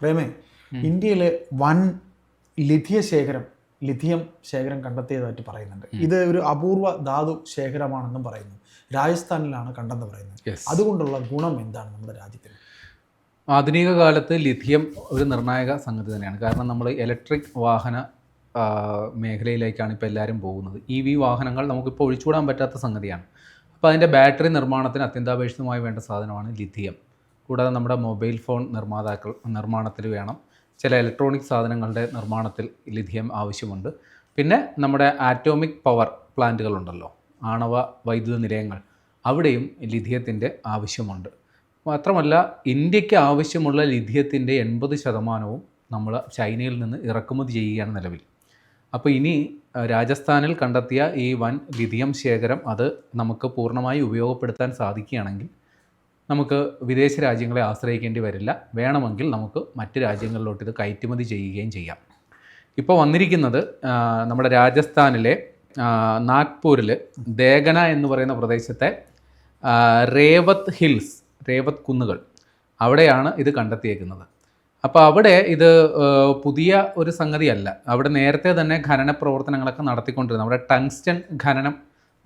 പ്രേമേ ഇന്ത്യയിലെ വൻ ലിഥിയ ശേഖരം ലിഥിയം ശേഖരം കണ്ടെത്തിയതായിട്ട് പറയുന്നുണ്ട്. ഇത് ഒരു അപൂർവ ധാതു ശേഖരമാണെന്നും പറയുന്നു. രാജസ്ഥാനിലാണ് കണ്ടെന്ന് പറയുന്നത്. അതുകൊണ്ടുള്ള ഗുണം എന്താണ് നമ്മുടെ രാജ്യത്തിന് ആധുനിക കാലത്ത് ലിഥിയം ഒരു നിർണായക സംഗതി തന്നെയാണ്. കാരണം നമ്മൾ ഇലക്ട്രിക് വാഹന മേഖലയിലേക്കാണ് ഇപ്പോൾ എല്ലാവരും പോകുന്നത്. ഇ വി വാഹനങ്ങൾ നമുക്കിപ്പോൾ ഒഴിച്ചുകൂടാൻ പറ്റാത്ത സംഗതിയാണ്. അപ്പോൾ അതിന്റെ ബാറ്ററി നിർമ്മാണത്തിന് അത്യന്താപേക്ഷിതമായി വേണ്ട സാധനമാണ് ലിഥിയം. കൂടാതെ നമ്മുടെ മൊബൈൽ ഫോൺ നിർമ്മാതാക്കൾ നിർമ്മാണത്തിൽ വേണം. ചില ഇലക്ട്രോണിക് സാധനങ്ങളുടെ നിർമ്മാണത്തിൽ ലിഥിയം ആവശ്യമുണ്ട്. പിന്നെ നമ്മുടെ ആറ്റോമിക് പവർ പ്ലാന്റുകളുണ്ടല്ലോ ആണവ വൈദ്യുത നിലയങ്ങൾ. അവിടെയും ലിഥിയത്തിന്റെ ആവശ്യമുണ്ട്. മാത്രമല്ല ഇന്ത്യയ്ക്ക് ആവശ്യമുള്ള ലിഥിയത്തിന്റെ എൺപത് ശതമാനവും നമ്മൾ ചൈനയിൽ നിന്ന് ഇറക്കുമതി ചെയ്യുകയാണ് നിലവിൽ. അപ്പോൾ ഇനി രാജസ്ഥാനിൽ കണ്ടെത്തിയ ഈ വൻ ലിഥിയം ശേഖരം അത് നമുക്ക് പൂർണമായി ഉപയോഗപ്പെടുത്താൻ സാധിക്കുകയാണെങ്കിൽ നമുക്ക് വിദേശ രാജ്യങ്ങളെ ആശ്രയിക്കേണ്ടി വരില്ല. വേണമെങ്കിൽ നമുക്ക് മറ്റ് രാജ്യങ്ങളിലോട്ട് ഇത് കയറ്റുമതി ചെയ്യുകയും ചെയ്യാം. ഇപ്പോൾ വന്നിരിക്കുന്നത് നമ്മുടെ രാജസ്ഥാനിലെ നാഗ്പൂരിൽ ദേഗന എന്ന് പറയുന്ന പ്രദേശത്തെ റേവത്ത് ഹിൽസ് റേവത്ത് കുന്നുകൾ അവിടെയാണ് ഇത് കണ്ടെത്തിയേക്കുന്നത്. അപ്പോൾ അവിടെ ഇത് പുതിയ ഒരു സംഗതിയല്ല. അവിടെ നേരത്തെ തന്നെ ഖനന പ്രവർത്തനങ്ങളൊക്കെ നടത്തിക്കൊണ്ടിരുന്നത്. അവിടെ ടങ്സ്റ്റൺ ഖനനം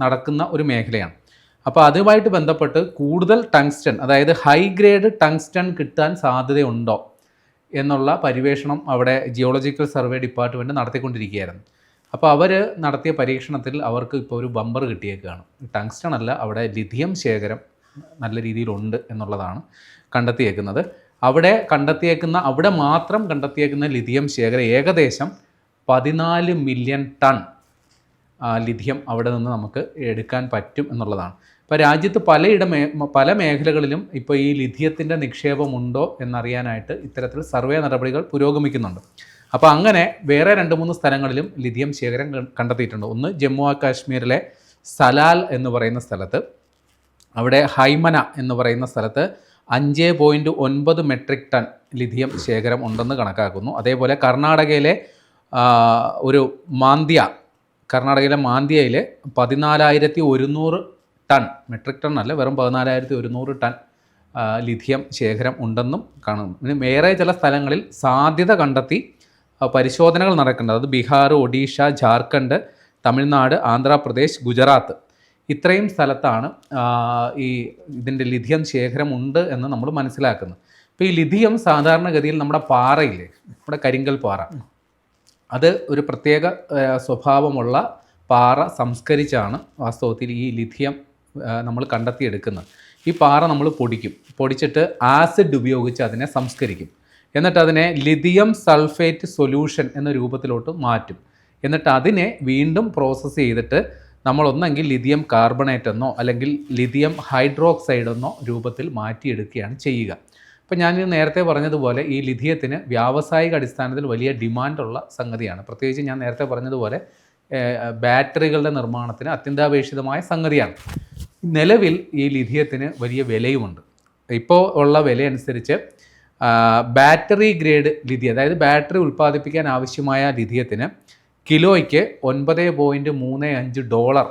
നടക്കുന്ന ഒരു മേഖലയാണ്. അപ്പോൾ അതുമായിട്ട് ബന്ധപ്പെട്ട് കൂടുതൽ ടങ്സ്റ്റൺ അതായത് ഹൈ ഗ്രേഡ് ടങ്സ്റ്റൺ കിട്ടാൻ സാധ്യതയുണ്ടോ എന്നുള്ള പരിവേഷണം അവിടെ ജിയോളജിക്കൽ സർവേ ഡിപ്പാർട്ട്മെന്റ് നടത്തിക്കൊണ്ടിരിക്കുകയായിരുന്നു. അപ്പോൾ അവർ നടത്തിയ പരീക്ഷണത്തിൽ അവർക്ക് ഇപ്പോൾ ഒരു ബമ്പർ കിട്ടിയേക്കുകയാണ് ടങ്സ്റ്റൺ അല്ല അവിടെ ലിഥിയം ശേഖരം നല്ല രീതിയിലുണ്ട് എന്നുള്ളതാണ് കണ്ടെത്തിയേക്കുന്നത്. അവിടെ കണ്ടെത്തിയേക്കുന്ന അവിടെ മാത്രം കണ്ടെത്തിയേക്കുന്ന ലിഥിയം ശേഖരം ഏകദേശം പതിനാല് മില്യൺ ടൺ ലിഥിയം അവിടെ നിന്ന് നമുക്ക് എടുക്കാൻ പറ്റും എന്നുള്ളതാണ്. ഇപ്പോൾ രാജ്യത്ത് പലയിട പല മേഖലകളിലും ഇപ്പോൾ ഈ ലിഥിയത്തിന്റെ നിക്ഷേപമുണ്ടോ എന്നറിയാനായിട്ട് ഇത്തരത്തിൽ സർവേ നടപടികൾ പുരോഗമിക്കുന്നുണ്ട്. അപ്പോൾ അങ്ങനെ വേറെ രണ്ട് മൂന്ന് സ്ഥലങ്ങളിലും ലിഥിയം ശേഖരം കണ്ടെത്തിയിട്ടുണ്ട്. ഒന്ന് ജമ്മു കാശ്മീരിലെ സലാൽ എന്ന് പറയുന്ന സ്ഥലത്ത് അവിടെ ഹൈമന എന്ന് പറയുന്ന സ്ഥലത്ത് അഞ്ച് പോയിന്റ് ഒൻപത് മെട്രിക് ടൺ ലിഥിയം ശേഖരം ഉണ്ടെന്ന് കണക്കാക്കുന്നു. അതേപോലെ കർണാടകയിലെ ഒരു മാന്ദ്യ കർണാടകയിലെ മാന്ദ്യയിൽ പതിനാലായിരത്തി ഒരുന്നൂറ് ടൺ മെട്രിക് ടൺ അല്ല വെറും പതിനാലായിരത്തി ഒരുന്നൂറ് ടൺ ലിഥിയം ശേഖരം ഉണ്ടെന്നും കാണുന്നു. ഇനി വേറെ ചില സ്ഥലങ്ങളിൽ സാധ്യത കണ്ടെത്തി പരിശോധനകൾ നടക്കേണ്ടത് അത് ബീഹാർ ഒഡീഷ ജാർഖണ്ഡ് തമിഴ്നാട് ആന്ധ്രാപ്രദേശ് ഗുജറാത്ത്. ഇത്രയും സ്ഥലത്താണ് ഈ ഇതിന്റെ ലിഥിയം ശേഖരം ഉണ്ട് എന്ന് നമ്മൾ മനസ്സിലാക്കുന്നത്. അപ്പോൾ ഈ ലിഥിയം സാധാരണഗതിയിൽ നമ്മുടെ പാറയില്ലേ നമ്മുടെ കരിങ്കൽ പാറ അത് ഒരു പ്രത്യേക സ്വഭാവമുള്ള പാറ സംസ്കരിച്ചാണ് വാസ്തവത്തിൽ ഈ ലിഥിയം നമ്മൾ കണ്ടെത്തിയെടുക്കുന്നത്. ഈ പാറ നമ്മൾ പൊടിക്കും. പൊടിച്ചിട്ട് ആസിഡ് ഉപയോഗിച്ച് അതിനെ സംസ്കരിക്കും. എന്നിട്ട് അതിനെ ലിഥിയം സൾഫേറ്റ് സൊല്യൂഷൻ എന്ന രൂപത്തിലോട്ട് മാറ്റും. എന്നിട്ട് അതിനെ വീണ്ടും പ്രോസസ്സ് ചെയ്തിട്ട് നമ്മൾ ഒന്നെങ്കിൽ ലിഥിയം കാർബണേറ്റ് എന്നോ അല്ലെങ്കിൽ ലിഥിയം ഹൈഡ്രോക്സൈഡ് എന്നോ രൂപത്തിൽ മാറ്റിയെടുക്കുകയാണ് ചെയ്യുക. അപ്പോൾ ഞാൻ നേരത്തെ പറഞ്ഞതുപോലെ ഈ ലിഥിയത്തിന് വ്യാവസായിക അടിസ്ഥാനത്തിൽ വലിയ ഡിമാൻഡുള്ള സംഗതിയാണ്. പ്രത്യേകിച്ച് ഞാൻ നേരത്തെ പറഞ്ഞതുപോലെ ബാറ്ററികളുടെ നിർമ്മാണത്തിന് അത്യന്താപേക്ഷിതമായ സംഗതിയാണ്. നിലവിൽ ഈ ലിഥിയത്തിന് വലിയ വിലയുമുണ്ട്. ഇപ്പോൾ ഉള്ള വില അനുസരിച്ച് ബാറ്ററി ഗ്രേഡ് ലിഥി അതായത് ബാറ്ററി ഉൽപ്പാദിപ്പിക്കാൻ ആവശ്യമായ ലിഥിയത്തിന് കിലോയ്ക്ക് ഒൻപത് പോയിന്റ് മൂന്ന് അഞ്ച് ഡോളർ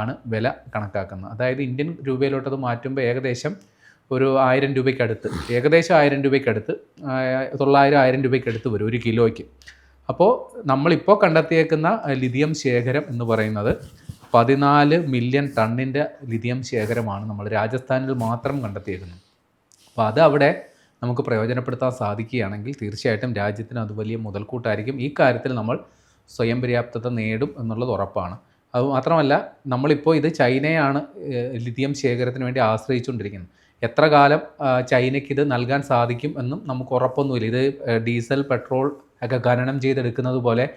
ആണ് വില കണക്കാക്കുന്നത്. അതായത് ഇന്ത്യൻ രൂപയിലോട്ടത് മാറ്റുമ്പോൾ ഏകദേശം ഒരു ആയിരം രൂപയ്ക്കടുത്ത് ഏകദേശം ആയിരം രൂപയ്ക്കടുത്ത് തൊള്ളായിരം ആയിരം രൂപയ്ക്കടുത്ത് വരും ഒരു കിലോയ്ക്ക്. അപ്പോൾ നമ്മളിപ്പോൾ കണ്ടെത്തിയേക്കുന്ന ലിഥിയം ശേഖരം എന്ന് പറയുന്നത് പതിനാല് മില്യൺ ടണ്ണിന്റെ ലിഥിയം ശേഖരമാണ് നമ്മൾ രാജസ്ഥാനിൽ മാത്രം കണ്ടെത്തിയേക്കുന്നത്. അപ്പോൾ അത് അവിടെ നമുക്ക് പ്രയോജനപ്പെടുത്താൻ സാധിക്കുകയാണെങ്കിൽ തീർച്ചയായിട്ടും രാജ്യത്തിന് അത് വലിയ മുതൽക്കൂട്ടായിരിക്കും. ഈ കാര്യത്തിൽ നമ്മൾ സ്വയം പര്യാപ്തത നേടും എന്നുള്ളത് ഉറപ്പാണ്. അത് മാത്രമല്ല നമ്മളിപ്പോൾ ഇത് ചൈനയാണ് ലിഥിയം ശേഖരത്തിന് വേണ്ടി ആശ്രയിച്ചുകൊണ്ടിരിക്കുന്നത്. എത്ര കാലം ചൈനയ്ക്ക് ഇത് നൽകാൻ സാധിക്കും എന്നും നമുക്ക് ഉറപ്പൊന്നുമില്ല. ഇത് ഡീസൽ പെട്രോൾ ഒക്കെ ഖനനം ചെയ്തെടുക്കുന്നത് പോലെ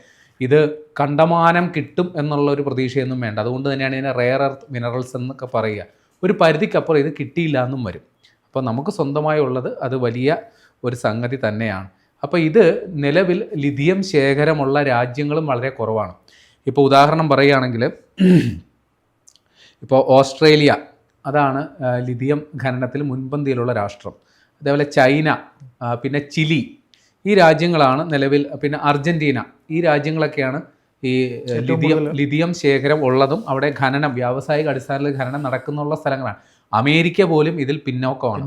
ഇത് കണ്ടമാനം കിട്ടും എന്നുള്ള ഒരു പ്രതീക്ഷയൊന്നും വേണ്ട. അതുകൊണ്ട് തന്നെയാണ് ഇതിനെ റെയർ എർത്ത് മിനറൽസ് എന്നൊക്കെ പറയുക. ഒരു പരിധിക്കപ്പുറം ഇത് കിട്ടിയില്ല എന്നും വരും. അപ്പോൾ നമുക്ക് സ്വന്തമായി ഉള്ളത് അത് വലിയ ഒരു സംഗതി തന്നെയാണ്. അപ്പോൾ ഇത് നിലവിൽ ലിഥിയം ശേഖരമുള്ള രാജ്യങ്ങളും വളരെ കുറവാണ്. ഇപ്പോൾ ഉദാഹരണം പറയുകയാണെങ്കിൽ ഇപ്പോൾ ഓസ്ട്രേലിയ അതാണ് ലിഥിയം ഖനനത്തിൽ മുൻപന്തിയിലുള്ള രാഷ്ട്രം. അതേപോലെ ചൈന പിന്നെ ചിലി ഈ രാജ്യങ്ങളാണ് നിലവിൽ പിന്നെ അർജന്റീന ഈ രാജ്യങ്ങളൊക്കെയാണ് ഈ ലിഥിയം ലിഥിയം ശേഖരം ഉള്ളതും അവിടെ ഖനനം വ്യാവസായിക അടിസ്ഥാനത്തിൽ ഖനനം നടക്കുന്നുള്ള സ്ഥലങ്ങളാണ്. അമേരിക്ക പോലും ഇതിൽ പിന്നോക്കമാണ്.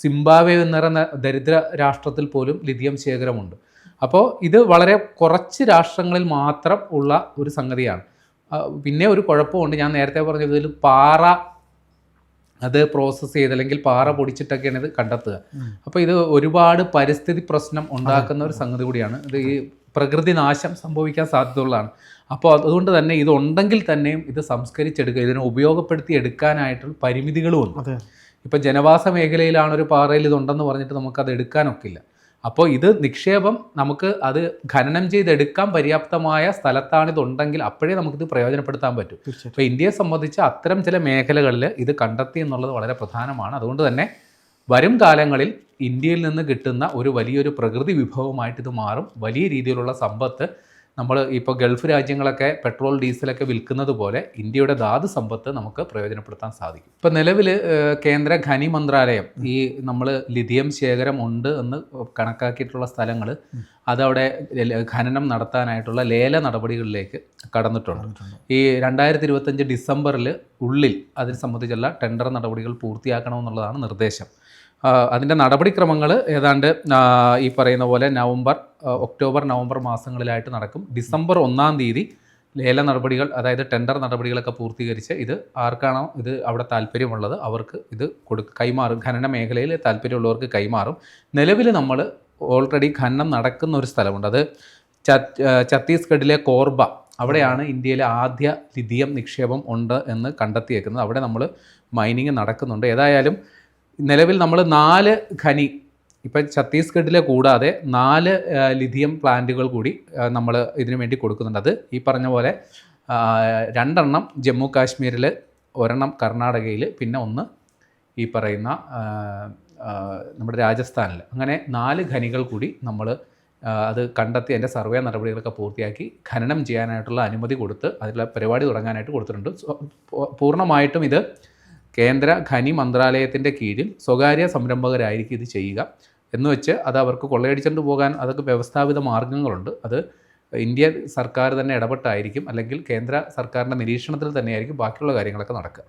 സിംബാബ്വെ എന്ന് പറയുന്ന ദരിദ്ര രാഷ്ട്രത്തിൽ പോലും ലിഥിയം ശേഖരമുണ്ട്. അപ്പോൾ ഇത് വളരെ കുറച്ച് രാഷ്ട്രങ്ങളിൽ മാത്രം ഉള്ള ഒരു സംഗതിയാണ്. പിന്നെ ഒരു കുഴപ്പമുണ്ട്. ഞാൻ നേരത്തെ പറഞ്ഞ ഇതിൽ പാറ അത് പ്രോസസ്സ് ചെയ്ത് അല്ലെങ്കിൽ പാറ പൊടിച്ചിട്ടൊക്കെയാണ് ഇത് കണ്ടെത്തുക. അപ്പോൾ ഇത് ഒരുപാട് പരിസ്ഥിതി പ്രശ്നം ഉണ്ടാക്കുന്ന ഒരു സംഗതി കൂടിയാണ്. ഇത് ഈ പ്രകൃതി നാശം സംഭവിക്കാൻ സാധ്യതയുള്ളതാണ്. അപ്പോൾ അതുകൊണ്ട് തന്നെ ഇത് ഉണ്ടെങ്കിൽ തന്നെയും ഇത് സംസ്കരിച്ചെടുക്കുക. ഇതിനെ ഉപയോഗപ്പെടുത്തി എടുക്കാനായിട്ടുള്ള പരിമിതികളും ഉണ്ട്. അതെ. ഇപ്പം ജനവാസ മേഖലയിലാണ് ഒരു പാറയിൽ ഇതുണ്ടെന്ന് പറഞ്ഞിട്ട് നമുക്കത് എടുക്കാനൊക്കില്ല. അപ്പോൾ ഇത് നിക്ഷേപം നമുക്ക് അത് ഖനനം ചെയ്തെടുക്കാൻ പര്യാപ്തമായ സ്ഥലത്താണ് ഇതുണ്ടെങ്കിൽ അപ്പോഴേ നമുക്കിത് പ്രയോജനപ്പെടുത്താൻ പറ്റും. അപ്പോൾ ഇന്ത്യയെ സംബന്ധിച്ച് അത്തരം ചില മേഖലകളിൽ ഇത് കണ്ടെത്തി എന്നുള്ളത് വളരെ പ്രധാനമാണ്. അതുകൊണ്ട് തന്നെ വരും കാലങ്ങളിൽ ഇന്ത്യയിൽ നിന്ന് കിട്ടുന്ന ഒരു വലിയൊരു പ്രകൃതി വിഭവമായിട്ട് ഇത് മാറും. വലിയ രീതിയിലുള്ള സമ്പത്ത് നമ്മൾ ഇപ്പോൾ ഗൾഫ് രാജ്യങ്ങളൊക്കെ പെട്രോൾ ഡീസലൊക്കെ വിൽക്കുന്നത് പോലെ ഇന്ത്യയുടെ ധാതു സമ്പത്ത് നമുക്ക് പ്രയോജനപ്പെടുത്താൻ സാധിക്കും. ഇപ്പോൾ നിലവിൽ കേന്ദ്ര ഖനി മന്ത്രാലയം ഈ നമ്മൾ ലിഥിയം ശേഖരം ഉണ്ട് എന്ന് കണക്കാക്കിയിട്ടുള്ള സ്ഥലങ്ങൾ അതവിടെ ഖനനം നടത്താനായിട്ടുള്ള ലേല നടപടികളിലേക്ക് കടന്നിട്ടുണ്ട്. ഈ രണ്ടായിരത്തി ഇരുപത്തഞ്ച് ഡിസംബറിൽ ഉള്ളിൽ അതിനെ സംബന്ധിച്ചുള്ള ടെൻഡർ നടപടികൾ പൂർത്തിയാക്കണമെന്നുള്ളതാണ് നിർദ്ദേശം. അതിന്റെ നടപടിക്രമങ്ങൾ ഏതാണ്ട് ഈ പറയുന്ന പോലെ നവംബർ ഒക്ടോബർ നവംബർ മാസങ്ങളിലായിട്ട് നടക്കും. ഡിസംബർ ഒന്നാം തീയതി ലേല നടപടികൾ അതായത് ടെൻഡർ നടപടികളൊക്കെ പൂർത്തീകരിച്ച് ഇത് ആർക്കാണോ ഇത് അവിടെ താല്പര്യമുള്ളത് അവർക്ക് ഇത് കൊടു കൈമാറും. ഖനന മേഖലയിൽ താല്പര്യമുള്ളവർക്ക് കൈമാറും. നിലവിൽ നമ്മൾ ഓൾറെഡി ഖനനം നടക്കുന്ന ഒരു സ്ഥലമുണ്ട്. അത് ഛത്ത്- ഛത്തീസ്ഗഡിലെ കോർബ. അവിടെയാണ് ഇന്ത്യയിലെ ആദ്യ ലിഥിയം നിക്ഷേപം ഉണ്ട് എന്ന് കണ്ടെത്തിയേക്കുന്നത്. അവിടെ നമ്മൾ മൈനിങ് നടക്കുന്നുണ്ട്. ഏതായാലും നിലവിൽ നമ്മൾ നാല് ഖനി ഇപ്പം ഛത്തീസ്ഗഡിലെ കൂടാതെ നാല് ലിഥിയം പ്ലാന്റുകൾ കൂടി നമ്മൾ ഇതിനു വേണ്ടി കൊടുക്കുന്നുണ്ട്. അത് ഈ പറഞ്ഞ പോലെ രണ്ടെണ്ണം ജമ്മു കാശ്മീരിൽ ഒരെണ്ണം കർണാടകയിൽ പിന്നെ ഒന്ന് ഈ പറയുന്ന നമ്മുടെ രാജസ്ഥാനിൽ അങ്ങനെ നാല് ഖനികൾ കൂടി നമ്മൾ അത് കണ്ടെത്തി അതിന്റെ സർവേ നടപടികളൊക്കെ പൂർത്തിയാക്കി ഖനനം ചെയ്യാനായിട്ടുള്ള അനുമതി കൊടുത്ത് അതിലുള്ള പരിപാടി തുടങ്ങാനായിട്ട് കൊടുത്തിട്ടുണ്ട്. പൂർണമായിട്ടും ഇത് കേന്ദ്ര ഖനി മന്ത്രാലയത്തിന്റെ കീഴിൽ സ്വകാര്യ സംരംഭകരായിരിക്കും ഇത് ചെയ്യുക എന്ന് വെച്ച് അത് അവർക്ക് കൊള്ളയടിച്ചുകൊണ്ട് പോകാൻ അതൊക്കെ വ്യവസ്ഥാപിത മാർഗങ്ങളുണ്ട്. അത് ഇന്ത്യ സർക്കാർ തന്നെ ഇടപെട്ടായിരിക്കും അല്ലെങ്കിൽ കേന്ദ്ര സർക്കാരിന്റെ നിരീക്ഷണത്തിൽ തന്നെയായിരിക്കും ബാക്കിയുള്ള കാര്യങ്ങളൊക്കെ നടക്കുക.